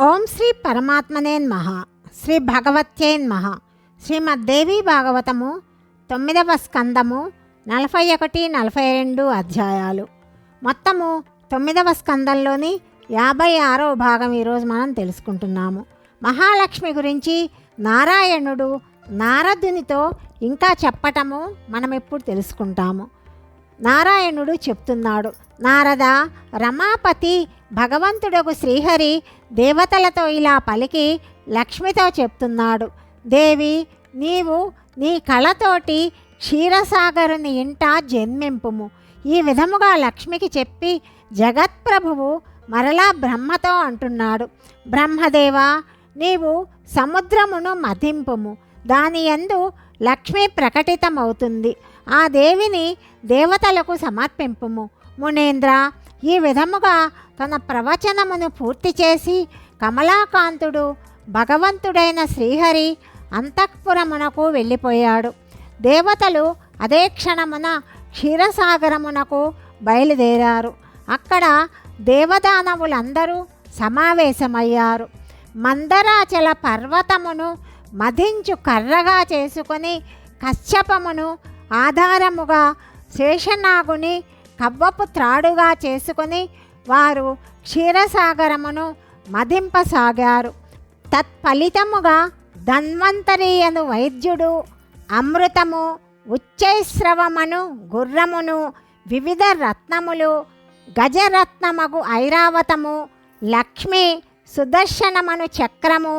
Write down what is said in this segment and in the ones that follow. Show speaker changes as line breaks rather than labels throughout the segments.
ఓం శ్రీ పరమాత్మనేన్ మహా శ్రీ భగవత్యేన్మహ శ్రీమద్దేవి భాగవతము తొమ్మిదవ స్కందము నలభై ఒకటి నలభై రెండు అధ్యాయాలు. మొత్తము తొమ్మిదవ స్కందంలోని యాభై ఆరో భాగం ఈరోజు మనం తెలుసుకుంటున్నాము. మహాలక్ష్మి గురించి నారాయణుడు నారదునితో ఇంకా చెప్పటము మనం ఎప్పుడు తెలుసుకుంటాము. నారాయణుడు చెప్తున్నాడు. నారద రమాపతి భగవంతుడకు శ్రీహరి దేవతలతో ఇలా పలికి లక్ష్మితో చెప్తున్నాడు. దేవి నీవు నీ కళతోటి క్షీరసాగరుని ఇంట జన్మింపుము. ఈ విధముగా లక్ష్మికి చెప్పి జగత్ప్రభువు మరలా బ్రహ్మతో అంటున్నాడు. బ్రహ్మదేవ నీవు సముద్రమును మతింపుము దాని యందు లక్ష్మి ప్రకటితమవుతుంది. ఆ దేవిని దేవతలకు సమర్పింపుము. మునేంద్ర ఈ విధముగా తన ప్రవచనమును పూర్తి చేసి కమలాకాంతుడు భగవంతుడైన శ్రీహరి అంతఃపురమునకు వెళ్ళిపోయాడు. దేవతలు అదే క్షణమున క్షీరసాగరమునకు బయలుదేరారు. అక్కడ దేవదానవులందరూ సమావేశమయ్యారు. మందరాచల పర్వతమును మధించు కర్రగా చేసుకొని కశ్యపమును ఆధారముగా శేషనాగుని కవ్వపు త్రాడుగా చేసుకుని వారు క్షీరసాగరమును మదింపసాగారు తత్ఫలితముగా ధన్వంతరీయను వైద్యుడు అమృతము ఉచ్చైశ్రవమను గుర్రమును వివిధ రత్నములు గజరత్నమగు ఐరావతము లక్ష్మి సుదర్శనమను చక్రము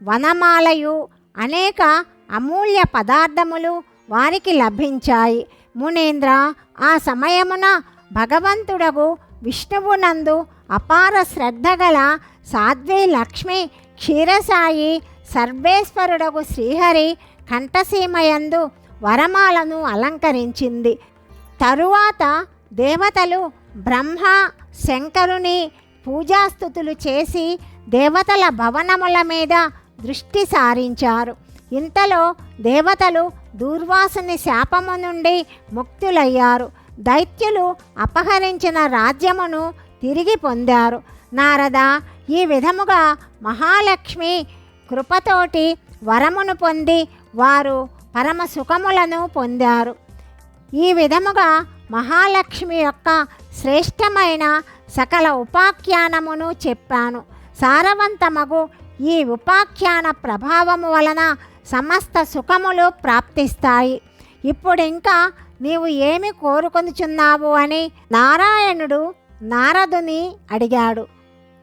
వనమాలయు అనేక అమూల్య పదార్థములు వారికి లభించాయి. మునేంద్ర ఆ సమయమున భగవంతుడగు విష్ణువునందు అపార శ్రద్ధ గల సాధ్వి లక్ష్మి క్షీరసాయి సర్వేశ్వరుడగు శ్రీహరి కంఠసీమయందు వరమాలను అలంకరించింది. తరువాత దేవతలు బ్రహ్మ శంకరుని పూజాస్థుతులు చేసి దేవతల భవనముల మీద దృష్టి సారించారు. ఇంతలో దేవతలు దూర్వాసుని శాపము నుండి ముక్తులయ్యారు. దైత్యులు అపహరించిన రాజ్యమును తిరిగి పొందారు. నారద ఈ విధముగా మహాలక్ష్మి కృపతోటి వరమును పొంది వారు పరమ సుఖములను పొందారు. ఈ విధముగా మహాలక్ష్మి యొక్క శ్రేష్టమైన సకల ఉపాఖ్యానమును చెప్పాను. సారవంతమగు ఈ ఉపాఖ్యాన ప్రభావము వలన సమస్త సుఖములు ప్రాప్తిస్తాయి. ఇప్పుడు ఇంకా నీవు ఏమి కోరుకొనిచున్నావు అని నారాయణుడు నారదుని అడిగాడు.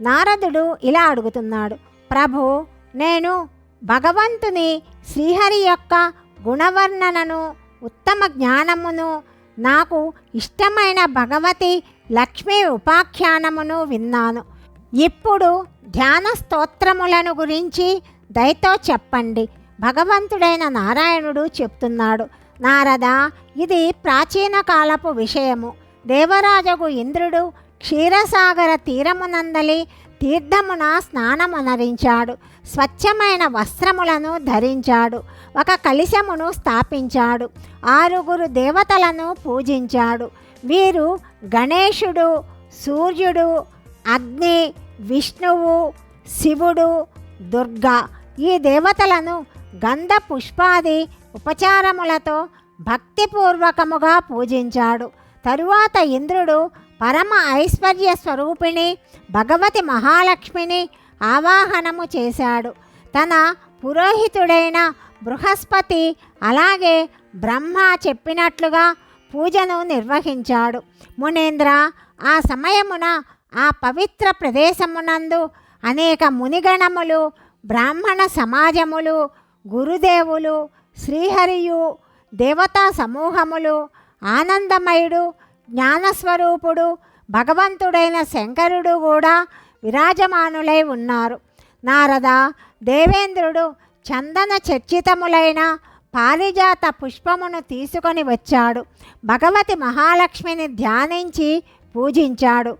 నారదుడు ఇలా అడుగుతున్నాడు. ప్రభు నేను భగవంతుని శ్రీహరి యొక్క గుణవర్ణనను ఉత్తమ జ్ఞానమును నాకు ఇష్టమైన భగవతి లక్ష్మీ ఉపాఖ్యానమును విన్నాను. ఇప్పుడు ధ్యాన స్తోత్రములను గురించి దయతో చెప్పండి. భగవంతుడైన నారాయణుడు చెప్తున్నాడు నారద ఇది ప్రాచీన కాలపు విషయము. దేవరాజగు ఇంద్రుడు క్షీరసాగర తీరమునందలి తీర్థమున స్నానమునరించాడు. స్వచ్ఛమైన వస్త్రములను ధరించాడు. ఒక కలిశమును స్థాపించాడు. ఆరుగురు దేవతలను పూజించాడు. వీరు గణేశుడు సూర్యుడు అగ్ని విష్ణువు శివుడు దుర్గా ఈ దేవతలను గంధ పుష్పాది ఉపచారములతో భక్తిపూర్వకముగా పూజించాడు. తరువాత ఇంద్రుడు పరమ ఐశ్వర్య స్వరూపిణి భగవతి మహాలక్ష్మిని ఆవాహనము చేశాడు. తన పురోహితుడైన బృహస్పతి అలాగే బ్రహ్మ చెప్పినట్లుగా పూజను నిర్వహించాడు. మునేంద్ర ఆ సమయమున ఆ పవిత్ర ప్రదేశమునందు అనేక మునిగణములు బ్రాహ్మణ సమాజములు గురుదేవులు శ్రీహరియు దేవతా సమూహములు ఆనందమయుడు జ్ఞానస్వరూపుడు భగవంతుడైన శంకరుడు కూడా విరాజమానులై ఉన్నారు. నారద దేవేంద్రుడు చందన చర్చితములైన పారిజాత పుష్పమును తీసుకొని వచ్చాడు. భగవతి మహాలక్ష్మిని ధ్యానించి పూజించాడు.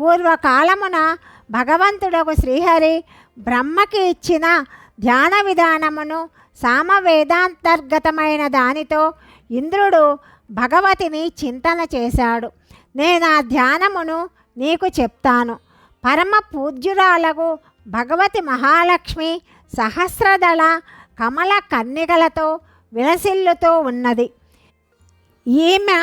పూర్వకాలమున భగవంతుడకు శ్రీహరి బ్రహ్మకి ఇచ్చిన ధ్యాన విధానమును సామవేదాంతర్గతమైన దానితో ఇంద్రుడు భగవతిని చింతన చేశాడు. నేను ఆ ధ్యానమును నీకు చెప్తాను. పరమ పూజ్యురాలకు భగవతి మహాలక్ష్మి సహస్రదళ కమల కన్నికలతో విలసిల్లుతో ఉన్నది. ఈమె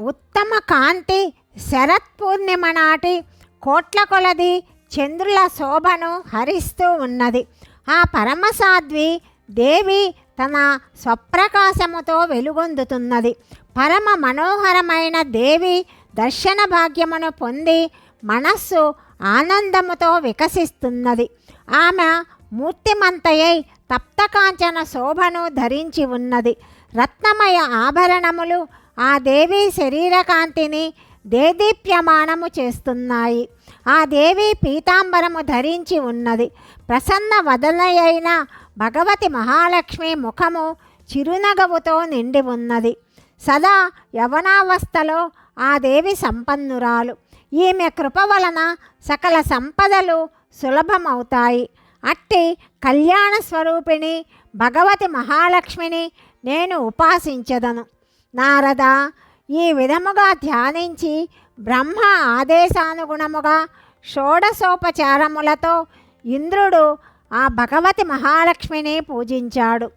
ఉత్తమ కాంతి శరత్ పూర్ణిమ నాటి కోట్ల కొలది చంద్రుల శోభను హరిస్తూ ఉన్నది. ఆ పరమసాధ్వి దేవి తన స్వప్రకాశముతో వెలుగొందుతున్నది. పరమ మనోహరమైన దేవి దర్శన భాగ్యమును పొంది మనస్సు ఆనందముతో వికసిస్తున్నది. ఆమె మూర్తిమంతయై తప్తకాంచన శోభను ధరించి ఉన్నది. రత్నమయ ఆభరణములు ఆ దేవి శరీరకాంతిని దేదీప్యమానము చేస్తున్నాయి. ఆ దేవి పీతాంబరము ధరించి ఉన్నది. ప్రసన్న వదనయైన భగవతి మహాలక్ష్మి ముఖము చిరునగవుతో నిండి ఉన్నది. సదా యవనావస్థలో ఆ దేవి సంపన్నురాలు. ఈమె కృప వలన సకల సంపదలు సులభమవుతాయి. అట్టి కళ్యాణ స్వరూపిణి భగవతి మహాలక్ష్మిని నేను ఉపాసించదను. నారద ఈ విధముగా ధ్యానించి బ్రహ్మ ఆదేశానుగుణముగా షోడశోపచారములతో ఇంద్రుడు ఆ భగవతి మహాలక్ష్మిని పూజించాడు.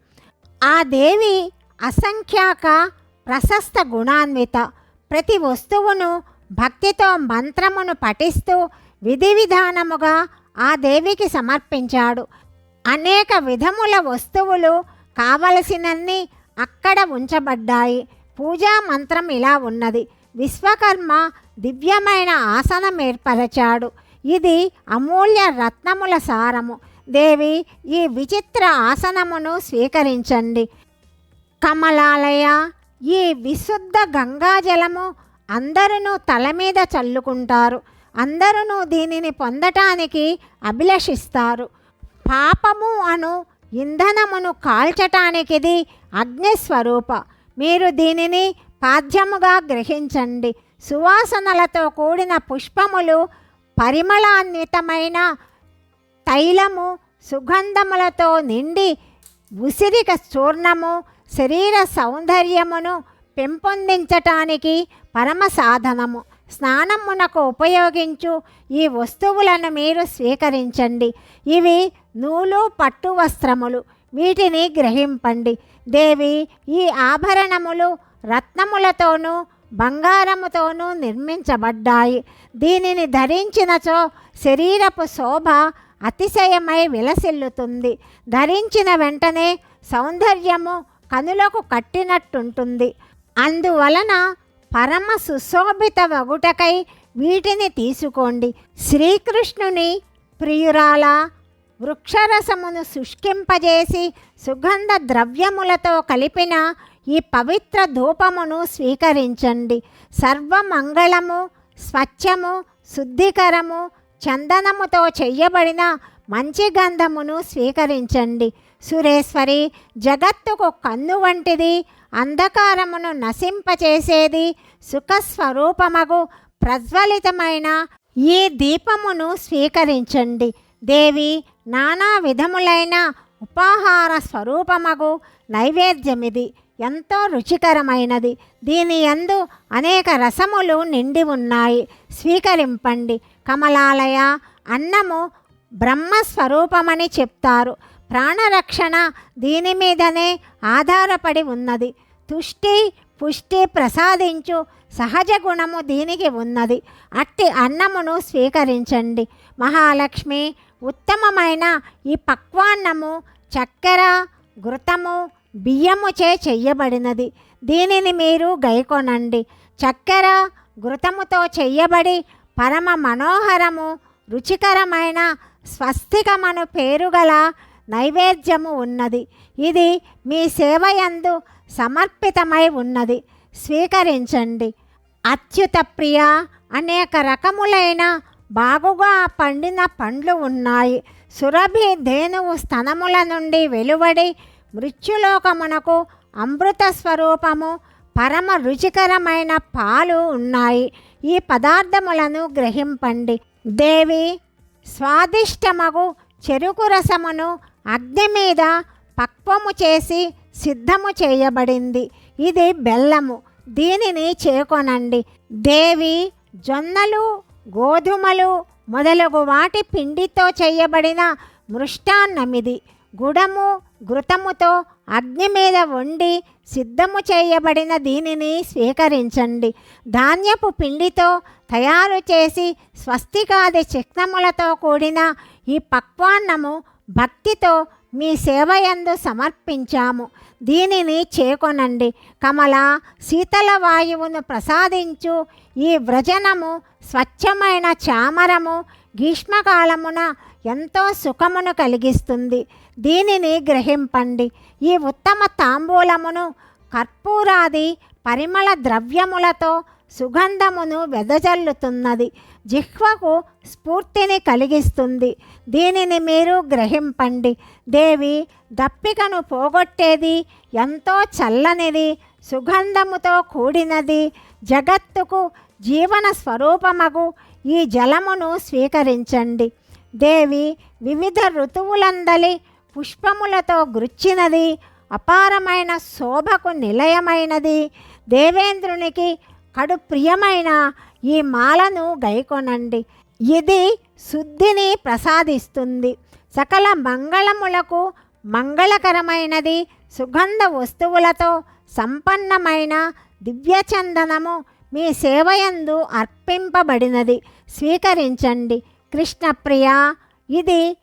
ఆ దేవి అసంఖ్యాక ప్రశస్త గుణాన్విత. ప్రతి వస్తువును భక్తితో మంత్రమును పఠిస్తూ విధి విధానముగా ఆ దేవికి సమర్పించాడు. అనేక విధముల వస్తువులు కావలసినన్ని అక్కడ ఉంచబడ్డాయి. పూజా మంత్రం ఇలా ఉన్నది. విశ్వకర్మ దివ్యమైన ఆసనం ఏర్పరచాడు. ఇది అమూల్య రత్నముల సారము. దేవి ఈ విచిత్ర ఆసనమును స్వీకరించండి. కమలాలయ ఈ విశుద్ధ గంగాజలము అందరూ తల మీద చల్లుకుంటారు. అందరూ దీనిని పొందటానికి అభిలషిస్తారు. పాపము అను ఇంధనమును కాల్చటానికిది అగ్నిస్వరూప. మీరు దీనిని పాద్యముగా గ్రహించండి. సువాసనలతో కూడిన పుష్పములు పరిమళాన్వితమైన తైలము సుగంధములతో నిండి ఉసిరిక చూర్ణము శరీర సౌందర్యమును పెంపొందించటానికి పరమ సాధనము. స్నానమునకు ఉపయోగించు ఈ వస్తువులను మీరు స్వీకరించండి. ఇవి నూలు పట్టు వస్త్రములు. వీటిని గ్రహింపండి. దేవి ఈ ఆభరణములు రత్నములతోనూ బంగారముతోనూ నిర్మించబడ్డాయి. దీనిని ధరించినచో శరీరపు శోభ అతిశయమై విలసిల్లుతుంది. ధరించిన వెంటనే సౌందర్యము కనులకు కట్టినట్టుంటుంది. అందువలన పరమ సుశోభిత వగుటకై వీటిని తీసుకోండి. శ్రీకృష్ణుని ప్రియురాల వృక్షరసమును శుష్కింపజేసి సుగంధ ద్రవ్యములతో కలిపిన ఈ పవిత్ర ధూపమును స్వీకరించండి. సర్వమంగళము స్వచ్ఛము శుద్ధికరము చందనముతో చెయ్యబడిన మంచి గంధమును స్వీకరించండి. సురేశ్వరి జగత్తుకు కన్ను వంటిది అంధకారమును నశింపచేసేది సుఖస్వరూపమగు ప్రజ్వలితమైన ఈ దీపమును స్వీకరించండి. దేవి నానా విధములైన ఉపాహార స్వరూపమగు నైవేద్యమిది. ఎంతో రుచికరమైనది. దీని యందు అనేక రసములు నిండి ఉన్నాయి. స్వీకరింపండి. కమలాలయ అన్నము బ్రహ్మస్వరూపమని చెప్తారు. ప్రాణరక్షణ దీని మీదనే ఆధారపడి ఉన్నది. తుష్టి పుష్టి ప్రసాదించు సహజ గుణము దీనికి ఉన్నది. అట్టి అన్నమును స్వీకరించండి. మహాలక్ష్మి ఉత్తమమైన ఈ పక్వాన్నము చక్కెర ఘృతము బియ్యముచే చెయ్యబడినది. దీనిని మీరు గైకొనండి. చక్కెర ఘృతముతో చెయ్యబడి పరమ మనోహరము రుచికరమైన స్వస్తికమను పేరుగల నైవేద్యము ఉన్నది. ఇది మీ సేవయందు సమర్పితమై ఉన్నది. స్వీకరించండి. అత్యుత ప్రియ అనేక రకములైన బాగుగా పండిన పండ్లు ఉన్నాయి. సురభి ధేనువు స్తనముల నుండి వెలువడి మృత్యులోకమునకు అమృత స్వరూపము పరమ రుచికరమైన పాలు ఉన్నాయి. ఈ పదార్థములను గ్రహింపండి. దేవి స్వాదిష్టమగు చెరుకు రసమును అగ్ని మీద పక్వము చేసి సిద్ధము చేయబడింది. ఇది బెల్లము. దీనిని చేకొనండి. దేవి జొన్నలు గోధుమలు మొదలగు వాటి పిండితో చేయబడిన మృష్టాన్నమిది. గుడము ఘృతముతో అగ్ని మీద వండి సిద్ధము చేయబడిన దీనిని స్వీకరించండి. ధాన్యపు పిండితో తయారు చేసి స్వస్తికాది చిహ్నములతో కూడిన ఈ పక్వాన్నము భక్తితో మీ సేవ ఎందు సమర్పించాము. దీనిని చేకొనండి. కమల శీతల వాయువును ప్రసాదించు. ఈ వ్రజనము స్వచ్ఛమైన చామరము గ్రీష్మకాలమున ఎంతో సుఖమును కలిగిస్తుంది. దీనిని గ్రహింపండి. ఈ ఉత్తమ తాంబూలమును కర్పూరాది పరిమళ ద్రవ్యములతో సుగంధమును వెదజల్లుతున్నది. జిహ్వకు స్ఫూర్తిని కలిగిస్తుంది. దీనిని మీరు గ్రహింపండి. దేవి దప్పికను పోగొట్టేది ఎంతో చల్లనిది సుగంధముతో కూడినది. జగత్తుకు జీవన స్వరూపమగు ఈ జలమును స్వీకరించండి. దేవి వివిధ ఋతువులందలి పుష్పములతో గృచ్చినది. అపారమైన శోభకు నిలయమైనది. దేవేంద్రునికి కడు ప్రియమైన ఈ మాలను గైకొనండి. ఇది శుద్ధిని ప్రసాదిస్తుంది. సకల మంగళములకు మంగళకరమైనది సుగంధ వస్తువులతో సంపన్నమైన దివ్యచందనము మీ సేవయందు అర్పింపబడినది. స్వీకరించండి. కృష్ణప్రియ ఇది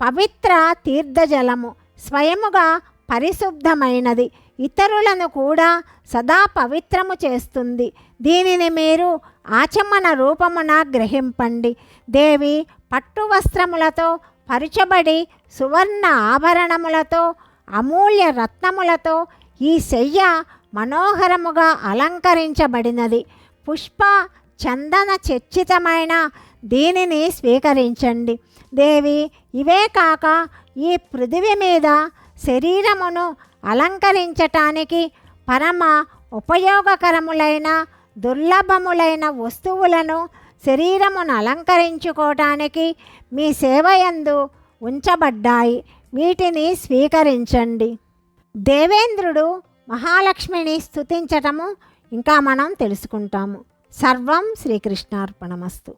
పవిత్ర తీర్థజలము. స్వయముగా పరిశుద్ధమైనది. ఇతరులను కూడా సదా పవిత్రము చేస్తుంది. దీనిని మీరు ఆచమన రూపమున గ్రహింపండి. దేవి పట్టు వస్త్రములతో పరుచబడి సువర్ణ ఆభరణములతో అమూల్య రత్నములతో ఈ శయ్య మనోహరముగా అలంకరించబడినది. పుష్ప చందన చర్చితమైన దీనిని స్వీకరించండి. దేవి ఇవే కాక ఈ పృథివీ మీద శరీరమును అలంకరించటానికి పరమ ఉపయోగకరములైన దుర్లభములైన వస్తువులను శరీరమును అలంకరించుకోవటానికి మీ సేవయందు ఉంచబడ్డాయి. వీటిని స్వీకరించండి. దేవేంద్రుడు మహాలక్ష్మిని స్థుతించటము ఇంకా మనం తెలుసుకుంటాము. సర్వం శ్రీకృష్ణార్పణమస్తు.